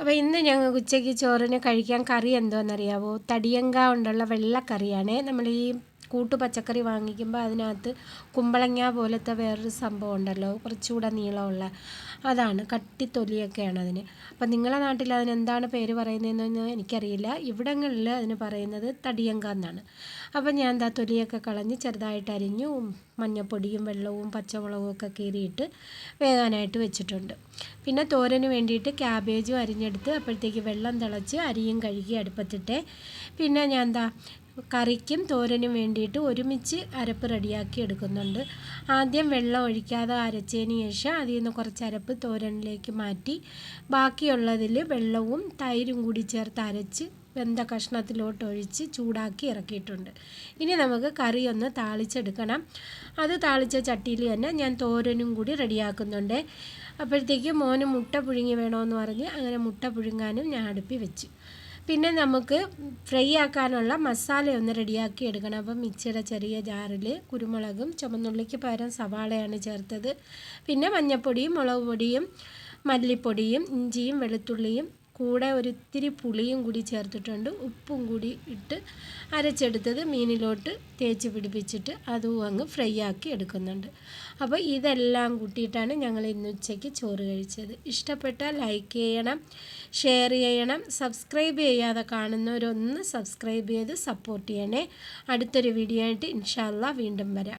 അപ്പോൾ ഇന്ന് ഞങ്ങൾക്ക് ഉച്ചയ്ക്ക് ചോറിന് കഴിക്കാൻ കറി എന്തോന്നറിയാവോ? തടിയങ്ക കൊണ്ടുള്ള വെള്ളക്കറിയാണ് നമ്മൾ ഈ കൂട്ടു പച്ചക്കറി വാങ്ങിക്കുമ്പോൾ അതിനകത്ത് കുമ്പളങ്ങ പോലത്തെ വേറൊരു സംഭവം ഉണ്ടല്ലോ. കുറച്ചുകൂടെ നീളമുള്ള. അതാണ് കട്ടിത്തൊലിയൊക്കെയാണ് അതിന്. അപ്പം നിങ്ങളുടെ നാട്ടിൽ അതിന് എന്താണ് പേര് പറയുന്നതെന്ന് എനിക്കറിയില്ല. ഇവിടങ്ങളിൽ അതിന് പറയുന്നത് തടിയങ്ക എന്നാണ്. അപ്പം ഞാൻ എന്താ തൊലിയൊക്കെ കളഞ്ഞ് ചെറുതായിട്ട് അരിഞ്ഞു മഞ്ഞപ്പൊടിയും വെള്ളവും പച്ചമുളകും ഒക്കെ കീറിയിട്ട് വേകാനായിട്ട് വെച്ചിട്ടുണ്ട്. പിന്നെ തോരന് വേണ്ടിയിട്ട് ക്യാബേജും അരിഞ്ഞെടുത്ത് അപ്പോഴത്തേക്ക് വെള്ളം തിളച്ച് അരിയും കഴുകി അടുപ്പത്തിട്ട് പിന്നെ ഞാൻ എന്താ കറിക്കും തോരനും വേണ്ടിയിട്ട് ഒരുമിച്ച് അരപ്പ് റെഡിയാക്കി എടുക്കുന്നുണ്ട്. ആദ്യം വെള്ളം ഒഴിക്കാതെ അരച്ചതിന് ശേഷം അതിൽ നിന്ന് കുറച്ച് അരപ്പ് തോരനിലേക്ക് മാറ്റി ബാക്കിയുള്ളതിൽ വെള്ളവും തൈരും കൂടി ചേർത്ത് അരച്ച് വെന്ത കഷ്ണത്തിലോട്ട് ഒഴിച്ച് ചൂടാക്കി ഇറക്കിയിട്ടുണ്ട്. ഇനി നമുക്ക് കറി ഒന്ന് താളിച്ചെടുക്കണം. അത് താളിച്ച ചട്ടിയിൽ തന്നെ ഞാൻ തോരനും കൂടി റെഡിയാക്കുന്നുണ്ട്. അപ്പോഴത്തേക്ക് മോന് മുട്ട പുഴുങ്ങി വേണമെന്ന് പറഞ്ഞ് അങ്ങനെ മുട്ട പുഴുങ്ങാനും ഞാൻ അടുപ്പി വെച്ചു. പിന്നെ നമുക്ക് ഫ്രൈ ആക്കാനുള്ള മസാല ഒന്ന് റെഡിയാക്കി എടുക്കണം. അപ്പം മിക്സിയുടെ ചെറിയ ജാറിൽ കുരുമുളകും ചുമന്നുള്ളിക്ക് പകരം സവാളയാണ് ചേർത്തത്. പിന്നെ മഞ്ഞൾപ്പൊടിയും മുളക് പൊടിയും മല്ലിപ്പൊടിയും ഇഞ്ചിയും വെളുത്തുള്ളിയും കൂടെ ഒരിത്തിരി പുളിയും കൂടി ചേർത്തിട്ടുണ്ട്. ഉപ്പും കൂടി ഇട്ട് അരച്ചെടുത്തത് മീനിലോട്ട് തേച്ച് പിടിപ്പിച്ചിട്ട് അതും അങ്ങ് ഫ്രൈ ആക്കി എടുക്കുന്നുണ്ട്. അപ്പോൾ ഇതെല്ലാം കൂട്ടിയിട്ടാണ് ഞങ്ങൾ ഇന്ന് ഉച്ചയ്ക്ക് ചോറ് കഴിച്ചത്. ഇഷ്ടപ്പെട്ടാൽ ലൈക്ക് ചെയ്യണം ഷെയർ ചെയ്യണം സബ്സ്ക്രൈബ് ചെയ്യാതെ കാണുന്നവരൊന്ന് സബ്സ്ക്രൈബ് ചെയ്ത് സപ്പോർട്ട് ചെയ്യണേ. അടുത്തൊരു വീഡിയോ ആയിട്ട് ഇൻഷാല്ല വീണ്ടും വരാം.